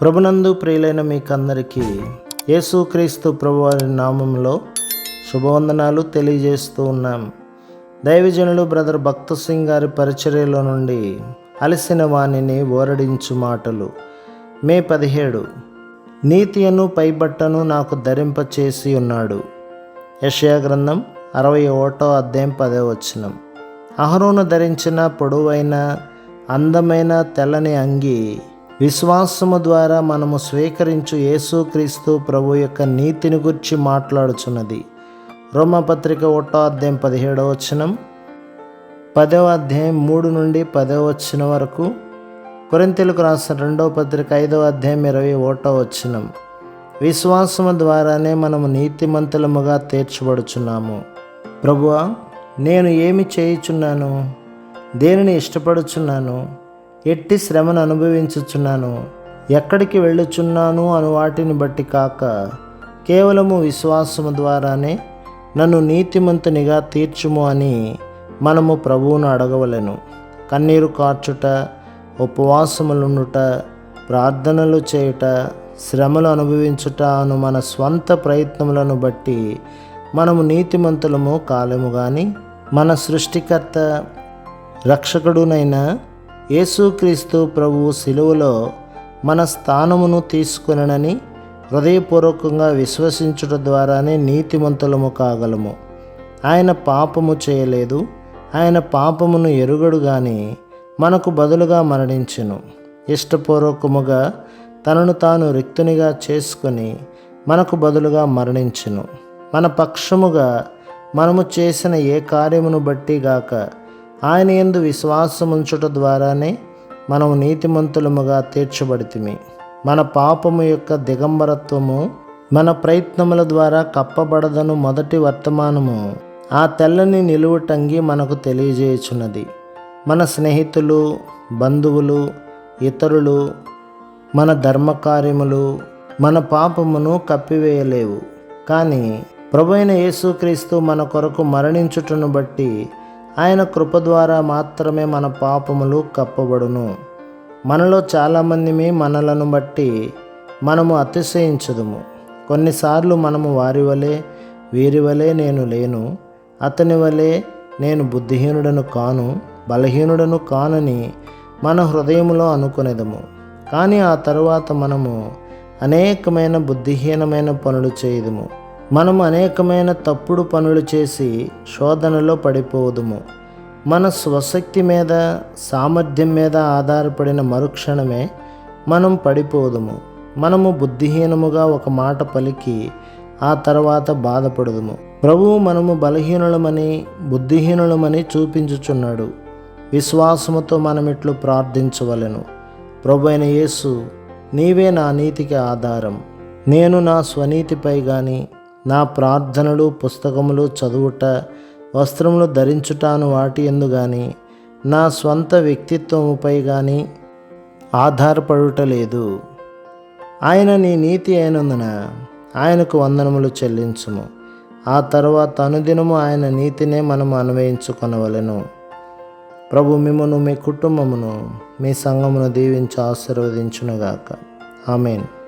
ప్రభునందు ప్రియులైన మీకందరికీ యేసుక్రీస్తు ప్రభువారి నామంలో శుభవందనాలు తెలియజేస్తూ ఉన్నాం. దైవజనులు బ్రదర్ భక్త సింగ్ గారి పరిచర్యలో నుండి అలసిన వాణిని ఓరడించు మాటలు. మే పదిహేడు నీతియను పైబట్టను నాకు ధరింపచేసి ఉన్నాడు. యషయా గ్రంథం అరవై ఒకటో అధ్యాయం పదో వచనం. అహరోను ధరించిన పొడవైన అందమైన తెల్లని అంగి విశ్వాసము ద్వారా మనము స్వీకరించు యేసుక్రీస్తు ప్రభు యొక్క నీతిని గురించి మాట్లాడుచున్నది. రోమపత్రిక ఒకటో అధ్యాయం పదిహేడవ వచనం. పదవ అధ్యాయం మూడు నుండి పదవ వచనం వరకు. కొరింతలకు రాసిన రెండవ పత్రిక ఐదవ అధ్యాయం ఇరవై ఒకటో వచనం. విశ్వాసము ద్వారానే మనము నీతిమంతులముగా తీర్చబడుచున్నాము. ప్రభువా నేను ఏమి చేయుచున్నాను? దేనిని ఇష్టపడుచున్నాను? ఎట్టి శ్రమను అనుభవించుచున్నాను. ఎక్కడికి వెళ్ళుచున్నాను అను వాటిని బట్టి కాక కేవలము విశ్వాసము ద్వారానే నన్ను నీతిమంతునిగా తీర్చుము అని మనము ప్రభువును అడగవలెను. కన్నీరు కార్చుట ఉపవాసములుండుట ప్రార్థనలు చేయుట శ్రమలు అనుభవించుట అను మన స్వంత ప్రయత్నములను బట్టి మనము నీతిమంతులము కాలము కానీ మన సృష్టికర్త రక్షకుడునైన యేసుక్రీస్తు ప్రభువు సిలువలో మన స్థానమును తీసుకునని హృదయపూర్వకంగా విశ్వసించుట ద్వారానే నీతిమంతులము కాగలము. ఆయన పాపము చేయలేదు ఆయన పాపమును ఎరుగడు గాని మనకు బదులుగా మరణించెను. ఇష్టపూర్వకముగా తనను తాను రిక్తునిగా చేసుకొని మనకు బదులుగా మరణించెను. మన పక్షముగా మనము చేసిన ఏ కార్యమును బట్టి గాక ఆయన ఎందు విశ్వాసముంచుట ద్వారానే మనము నీతిమంతులముగా తీర్చబడితిమి. మన పాపము యొక్క దిగంబరత్వము మన ప్రయత్నముల ద్వారా కప్పబడదను మొదటి వర్తమానము. ఆ తెల్లని నిలువుటంగి మనకు తెలియజేయుచున్నది. మన స్నేహితులు బంధువులు ఇతరులు మన ధర్మకార్యములు మన పాపమును కప్పివేయలేవు. కానీ ప్రభు అయిన యేసుక్రీస్తు మన కొరకు మరణించుటను బట్టి ఆయన కృప ద్వారా మాత్రమే మన పాపములు కప్పబడును. మనలో చాలామందిమి మనలను బట్టి మనము అతిశయించదుము. కొన్నిసార్లు మనము వారి వలె వీరి వలె నేను లేను. అతని వలె నేను బుద్ధిహీనుడను కాను బలహీనుడను కానని మన హృదయములో అనుకునేదము. కానీ ఆ తరువాత మనము అనేకమైన బుద్ధిహీనమైన పనులు చేయదుము. మనం అనేకమైన తప్పుడు పనులు చేసి శోధనలో పడిపోదుము. మన స్వశక్తి మీద సామర్థ్యం మీద ఆధారపడిన మరుక్షణమే మనం పడిపోదుము. మనము బుద్ధిహీనముగా ఒక మాట పలికి ఆ తర్వాత బాధపడదుము. ప్రభువు మనము బలహీనులమని బుద్ధిహీనులమని చూపించుచున్నాడు. విశ్వాసముతో మనం ఇట్లు ప్రార్థించవలెను. ప్రభు అయిన యేసు నీవే నా నీతికి ఆధారం. నేను నా స్వనీతిపై కానీ నా ప్రార్థనలు పుస్తకములు చదువుట వస్త్రములు ధరించుటాను వాటి ఎందు కానీ నా స్వంత వ్యక్తిత్వముపై కానీ ఆధారపడుట లేదు. ఆయన నీ నీతి అయినందున ఆయనకు వందనములు చెల్లించుము. ఆ తర్వాత అనుదినము ఆయన నీతినే మనము అన్వయించుకొనవలెను. ప్రభు మిమ్మను మీ కుటుంబమును మీ సంఘమును దీవించి ఆశీర్వదించునుగాక. ఆమెను.